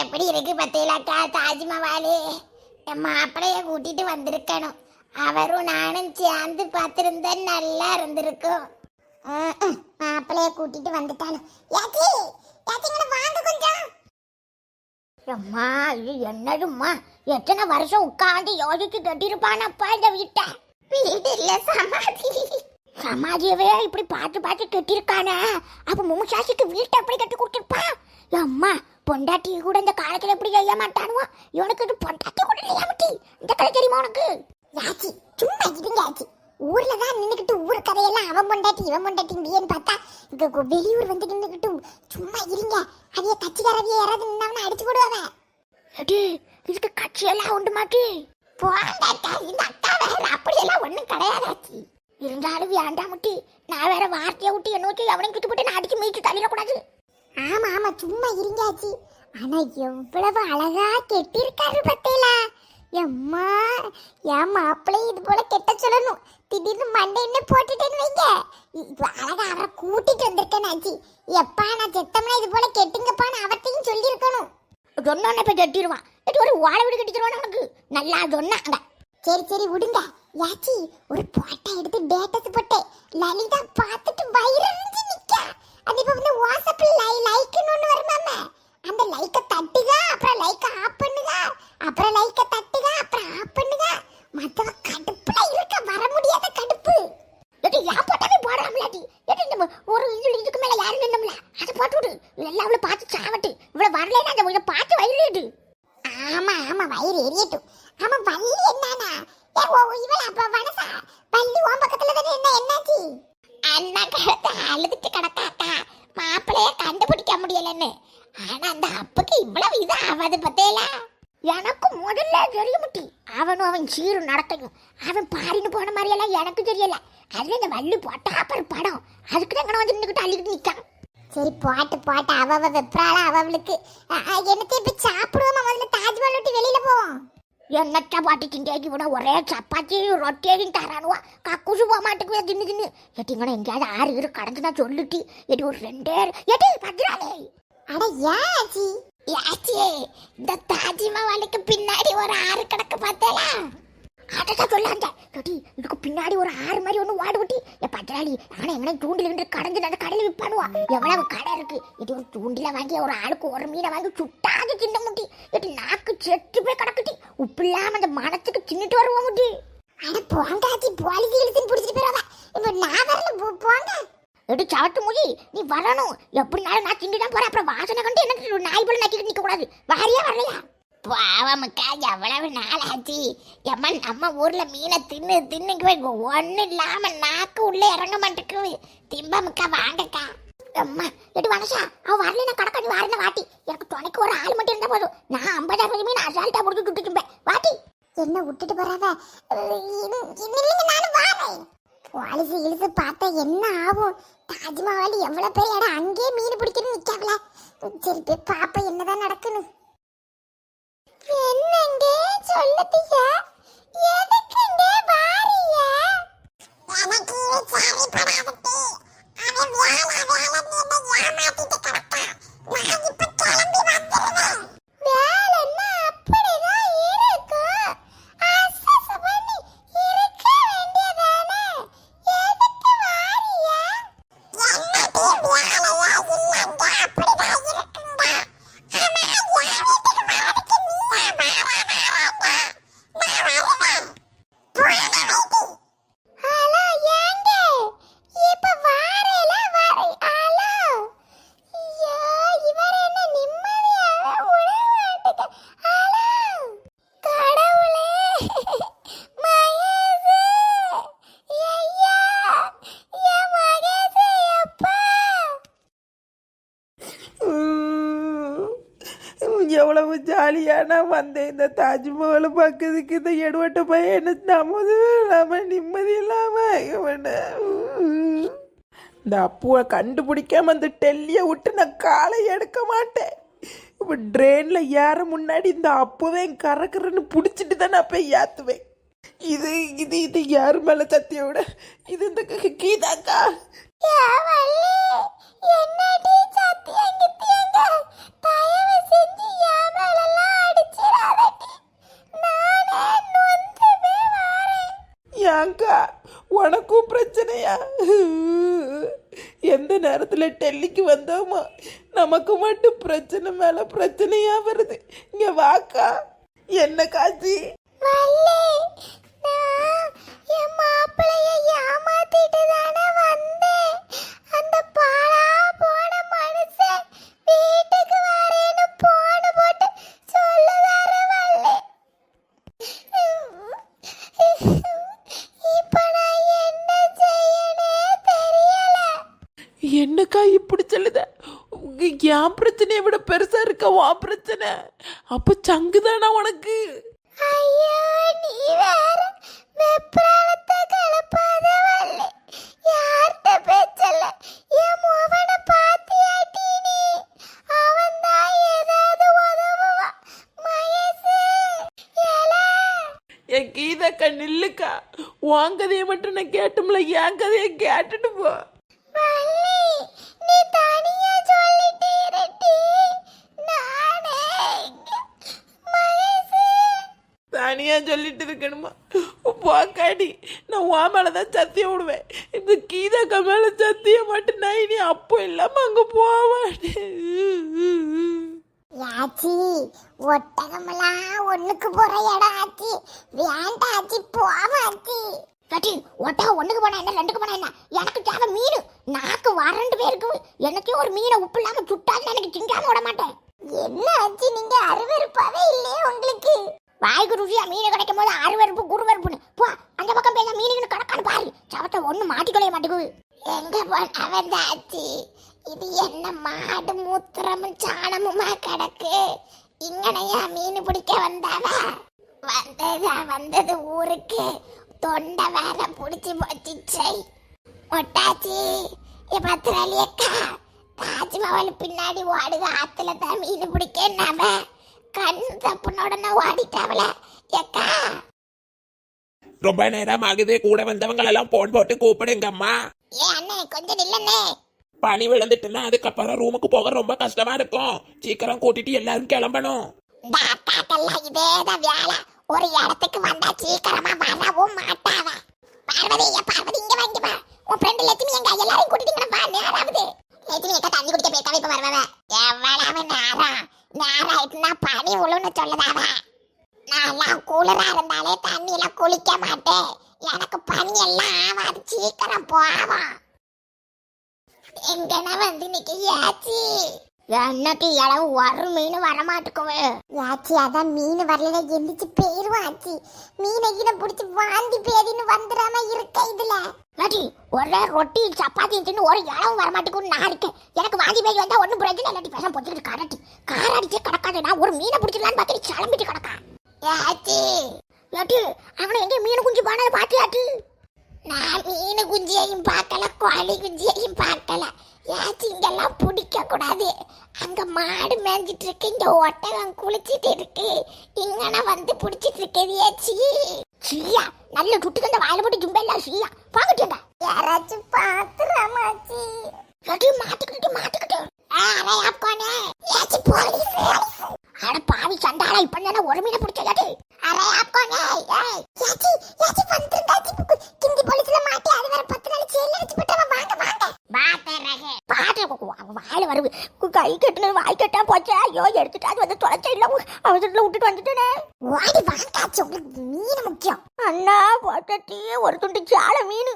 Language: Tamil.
எப்படி இருக்கு பத்தேலாக்கா தாஜ்மஹாலு. மாப்பிளைய கூட்டிட்டு வந்திருக்கணும். அவரும் நானும் சேர்ந்து பார்த்திருந்தா நல்லா இருந்திருக்கும். மாப்பிளைய கூட்டிட்டு வந்துட்டானு. யாச்சி யாச்சி இங்க வாங்க கொஞ்சம். அம்மா இது என்னதும்மா? எத்தனை வருஷம் உட்காந்து யோசிச்சு கட்டிருப்பானப்பா இந்த வீட்டை? வீடு இல்ல சமாதி. சமாதியவே இப்படி பார்த்து பார்த்து கட்டிருக்கானே அப்ப முமுசாசிக்கு வீட்டை எப்படி கட்டி கொடுத்துருப்பான் அம்மா பொண்டாட்டி கூட இந்த காலத்தில் எப்படி செய்ய மாட்டானுவா? இவனுக்கு இது பொண்டாட்டி கூட இல்லையாமட்டி இந்த கதை தெரியுமா உனக்கு? யாச்சி சும்மா இருங்க யாச்சி. ஊர்ல தான் நின்றுக்கிட்டு ஊர் கதையெல்லாம் அவன் பொண்டாட்டி இவன் பொண்டாட்டி முடியன்னு பார்த்தா இங்க வெளியூர் வந்து நின்றுக்கிட்டு சும்மா இருங்க. அவைய கட்சிக்காரவிய யாராவது நின்னாவனா அடிச்சு போடுவாங்க. அடி இதுக்கு கட்சியெல்லாம் உண்டு மாட்டி. போண்டாட்டா இந்த அக்கா வேற அப்படியெல்லாம் ஒன்றும் கிடையாதாச்சி இருந்தாலும் வேண்டாம் முட்டி. நான் வேற வார்த்தையை விட்டு என்ன வச்சு எவனையும் கிட்டு போட்டு நான் அடிச்சு மீட்டு தள்ளிடக்கூடாது. ஆமா ஆமா சும்மா இருங்காச்சு. ஆனா எவ்வளவு அழகா கெட்டிருக்காரு பத்தேலா எம்மா என் மாப்பிள்ளை இது போல கெட்ட சொல்லணும். திடீர்னு மண்டைன்னு போட்டுட்டேன்னு வைங்க. இது அழகா அவரை கூட்டிட்டு வந்திருக்கேன் ஆச்சு எப்பா நான் செத்தம்னா இது போல கெட்டுங்கப்பான்னு அவர்த்தையும் சொல்லியிருக்கணும். சொன்னோன்னு இப்போ கெட்டிடுவான் இது ஒரு ஓலை வீடு கட்டிடுவான் உனக்கு. நல்லா சொன்னாங்க சரி சரி விடுங்க. யாச்சி ஒரு போட்டோ எடுத்து டேட்டஸ் போட்டேன். லலிதா பார்த்துட்டு வயிறு எல்லாம் அவளை பார்த்து சாவட்டு. இவ்வளவு வரலன்னா அந்த இதை பார்த்து வயிறு ஆமா ஆமா வயிறு எரியட்டும் ஆமா வள்ளி என்னன்னா இவள் ஓ அப்ப வனசா? வள்ளி உன் பக்கத்துல தானே என்ன என்னாச்சு? அண்ணா கிடத்த அழுதுட்டு கிடக்காத்தா? மாப்பிளைய கண்டுபிடிக்க முடியலன்னு. ஆனா அந்த அப்புக்கு இவ்வளவு இது ஆகாது பத்தேலா. எனக்கு முதல்ல தெரிய முட்டி அவனும் அவன் சீரும் நடத்தையும். அவன் பாரின்னு போன மாதிரியெல்லாம் எனக்கு தெரியல. அதுல இந்த வள்ளி போட்டா அப்புறம் படம். அதுக்கு தான் வந்து நின்றுக்கிட்டு அள்ளிக்கிட்டு நிற்கான் சரி பாட்டு பாட்டு. அவ அவ வெப்ராள அவளுக்கு. என்னத்தை இப்ப சாப்பிடுவோமா? முதல்ல தாஜ்மஹால் விட்டு வெளியில போவோம். என்னத்த பாட்டு திண்டியாக்கி விட ஒரே சப்பாத்தியும் ரொட்டியையும் தரானுவா? கக்குசு போக மாட்டேங்குது தின்னு தின்னு. எட்டிங்கன்னு எங்கேயாவது ஆறு இரு கடந்துனா சொல்லிட்டு. எட்டி ஒரு ரெண்டே எட்டி பத்திராலே அட ஏச்சி யாச்சி இந்த தாஜ்மஹாலுக்கு பின்னாடி ஒரு ஆறு கிடக்கு பார்த்தேலா? அதான் சொல்லாங்க கட்டி இது பின்னாடி ஒரு ஆறு மாதிரி ஒன்று வாடு விட்டி. என் பட்டாளி ஆனா எவனை தூண்டில் இருந்து கடந்து அந்த கடையில் விற்பானுவா எவ்வளவு கடை இருக்கு? இது ஒரு தூண்டில வாங்கி ஒரு ஆளுக்கு ஒரு மீனை வாங்கி சுட்டாக தின்ன முட்டி. இது நாக்கு செத்து போய் கிடக்குட்டி. உப்பு இல்லாமல் அந்த மனத்துக்கு தின்னுட்டு வருவோம் முட்டி. ஆனால் போங்காச்சி பாலிசி இழுத்துன்னு பிடிச்சிட்டு போயிடுவாங்க இப்போ நான் வரல போங்க. எடு சவட்டு மொழி நீ வரணும். எப்படினாலும் நான் திண்டு தான் போகிறேன் அப்புறம் வாசனை கண்டு என்ன நாய் போல நக்கிட்டு நிக்க கூடாது வாரியா வரலையா? பாவமுக்கா எவ்வளவு நாள் ஆச்சு எம்மா நம்ம ஊர்ல மீனை தின்னு தின்னுக்குவே ஒன்றும் இல்லாம நாக்கு உள்ளே இறங்க மாட்டேக்கு திம்பமுக்கா வாங்கக்கா. அம்மா எட்டு வனசா அவன் வரல நான் கடக்க நீ வரல வாட்டி. எனக்கு துணைக்கு ஒரு ஆள் மட்டும் இருந்தா போதும். நான் ஐம்பதாயிரம் மீன் அசால்ட்டா முடிச்சு விட்டுட்டுப்பேன் வாட்டி. என்ன விட்டுட்டு போறாவ நானும் வாரேன். பாலிசி இழுத்து பார்த்தா என்ன ஆகும்? தாஜ்மஹால் எவ்வளோ பேர் இடம்? அங்கேயே மீன் பிடிக்கணும்னு நிக்காவல சரி போய் பாப்பா என்னதான் நடக்குன்னு. என்னங்க? சொல்லுதீங்க. எதுக்குங்க வாரிய எனக்கு சாரி படாதே அவன் வேலை வேலைன்னு என்ன ஏமாத்திட்டு கிடப்பான் நான் இப்ப கிளம்பி வந்துடுவேன் வேலைன்னா அப்படிதான் இருக்கும் அசஸ் பண்ணி இருக்க வேண்டியதானே எதுக்கு வாரிய என்னடி வேலையா இல்லைங்க அப்படிதான் இருக்குங்க ஆனா என் வீட்டுக்கு வரதுக்கு நீயா வர வராதா நான் வரல ஹலோ ஏங்க இப்ப வாரேல வாரே ஹலோ ஐயோ இவர் என்ன நிம்மதியாக விட மாட்டேங்க ஹலோ கடவுளே மகேஷ் ஐயா என் மகேஷ் எப்பா எவ்வளவு ஜாலியாக நான் வந்தேன். இந்த தாஜ்மஹாலை பார்க்கறதுக்கு இந்த எடுவட்ட பையன் என்ன நமது இல்லாமல் நிம்மதி இல்லாமல் இந்த அப்புவை கண்டுபிடிக்காம அந்த டெல்லியை விட்டு நான் காலை எடுக்க மாட்டேன். இப்போ ட்ரெயினில் ஏற முன்னாடி இந்த அப்புவே கறக்கறன்னு பிடிச்சிட்டு தான் நான் போய் ஏற்றுவேன் இது இது இது யார் மேலே சத்திய விட. இது இந்த கீதாக்கா. என்னடி சத்தியம் கித்தியங்க? தயவு செஞ்சு என் ஏங்கா உனக்கும் பிரச்சனையா? எந்த நேரத்தில் டெல்லிக்கு வந்தோமோ நமக்கு மட்டும் பிரச்சனை மேல பிரச்சனையா வருது. இங்க வாக்கா. என்ன காட்சி மாப்பிள்ளைய ஏமாத்திட்டு தானே வந்தேன். அந்த பாலா என் பிரச்சனையை விட பெருசா இருக்க உன் பிரச்சனை. அப்ப சங்குதானா உனக்கு? ஐயோ நீ வேற வெப்ராளத்தை கலப்பாத வள்ளி யார்கிட்ட பேச்சல? என் மோவனை பாத்தியாட்டி நீ. அவன் தான் ஏதாவது உதவுவான் மயசு ஏல. என் கீதாக்கா நில்லுக்கா. உன் கதையை மட்டும் நான் கேட்டோம்ல என் கதையை கேட்டுட்டு போ. வள்ளி நீ தனியா சொல்லிட்டே இருட்டி நானே இங்க மயசு தனியாக சொல்லிட்டு இருக்கணுமா? போக்காடி நான் உன் மேலதான் சத்தியம் விடுவேன். இந்த கீதாக்கா மேல சத்தியம் மட்டும் நான் இனி அப்போ இல்லாமல் அங்கே போவேன். யாச்சி ஒட்டகமெல்லாம் ஒண்ணுக்கு போற இடம் ஆச்சி. வேண்டாம் ஆச்சி போவாச்சி கட்டி ஒட்டகம் ஒண்ணுக்கு போனா என்ன ரெண்டுக்கு போனா என்ன? எனக்கு தேவை மீன். நாக்கு வறண்டு போயிருக்கு எனக்கே ஒரு மீனை உப்பு இல்லாம சுட்டாலும் எனக்கு திங்காம விட மாட்டேன். வாய்க்கு ருசியா மீன் கிடைக்கும் போது அருவறுப்பு குருவறுப்புன்னு போ அந்த பக்கம் பேச மீனுக்கு கிடக்கான்னு பாரு. சவத்தை ஒண்ணு மாட்டிக்கொள்ள மாட்டேங்குது. எங்க போனா வந்தாச்சி இது என்ன மாடு மூத்திரமும் சாணமுமா கிடக்கு? இங்கனையா மீன் பிடிக்க வந்தாவா? வந்ததா வந்தது ஊருக்கு. தொண்டை வேற பிடிச்சி போச்சுச்சை ஒட்டாச்சி என் தாஜ்மஹால் பின்னாடி ஓடுக ஆத்துல தான் மீன் பிடிக்க நாம கண் தப்புன உடனே ஓடிட்டாவல அக்கா ரொம்ப நேரம் ஆகுது கூட வந்தவங்க எல்லாம் போன் போட்டு கூப்பிடுங்கம்மா. ஏ அண்ணே கொஞ்சம் நில்லண்ணே. பனி விழுந்துட்டுன்னா அதுக்கப்புறம் ரூமுக்கு போக ரொம்ப கஷ்டமா இருக்கும். சீக்கிரம் கூட்டிட்டு எல்லாரும் கிளம்பணும். அக்காக்கெல்லாம் இதேதான் வேலை. ஒரு இடத்துக்கு வந்தா சீக்கிரமா வரவும் மாட்டாவ. பார்வதி ஏ பார்வதி இங்க வா. உன் ஃப்ரெண்ட் லட்சுமி எங்க எல்லாரையும் கூட்டிட்டு வா நேராவது. லட்சுமி அக்கா தண்ணி குடிக்க போயிருக்காவ இப்ப வருவாவ எவ்வளவு நேரம் நேரம் ஆயிட்டுனா பனி உழுன்னு சொல்லுதாவ நான் குளிரா இருந்தாலே தண்ணியில குளிக்க மாட்டேன். எனக்கு பனி எல்லாம் ஆவாது. சீக்கிரம் போவான் எங்கன்னா வந்து நிக்க ஏச்சி என்னக்கு இளவு ஒரு மீன் வரமாட்டுக்குவே யாச்சி அதான் மீன் வரல எந்திரிச்சு போயிருவான் ஆச்சி. மீனை கீழே பிடிச்சி வாந்தி பேதின்னு வந்துடாம இருக்க இதுல. லாட்டி ஒரே ரொட்டி சப்பாத்தி தின்னு ஒரு இளவும் வரமாட்டுக்குன்னு நான் இருக்கேன். எனக்கு வாந்தி பேதி வந்தா ஒன்றும் பிரச்சனை இல்லாட்டி பேச பொச்சுக்கிட்டு காராட்டி. காராடிச்சே கிடக்காது நான் ஒரு மீனை பிடிச்சிடலான்னு பார்த்துட்டு கிளம்பிட்டு கிடக்கா யாச்சி லாட்டி அவனை எங்க மீன் குஞ்சு போனதை பார்த்தியாட்டி நான் மீன் குஞ்சியையும் பார்க்கல கோழி குஞ்சியையும் பார்க்கல. ஏச்சு இங்கெல்லாம் பிடிக்க கூடாது. அங்க மாடு மேய்ஞ்சிட்டு இருக்கு. இங்க ஒட்டகம் குளிச்சிட்டு இருக்கு. இங்கன வந்து புடிச்சிட்டு இருக்குது. ஏச்சி சீயா நல்ல துட்டுக்கு அந்த வாயில போட்டு ஜும்பெல்லா சீயா. பாக்கட்டுங்க யாராச்சும் பாத்துறாமாச்சி லட்டு மாட்டுக்கிட்டு மாட்டுக்கிட்டு. அரே அப்பனே ஏச்சி போலீஸ் அட பாவி சண்டாளா இப்ப என்ன ஒரு மீனை பிடிச்ச லட்டு அரே அப்பனே ஏய் ஏச்சி ஏச்சி வந்துருந்தாச்சி கிண்டி போலீஸ்ல மாட்டி அது வேற பத்து நாள் ஜெயில அடிச்சு போட்டவ வாங்க வாங்க பாத்தறக பாட்டு வாயில வருது கை கட்டுன வாய் கட்டா போச்சா. ஐயோ எடுத்துட்டா அது வந்து தொலைச்ச இல்ல. அவசரத்துல விட்டுட்டு வந்துட்டேனே. வாடி வாங்காச்சு உங்களுக்கு மீன் முக்கியம். அண்ணா போட்டி ஒரு துண்டு சால மீன்.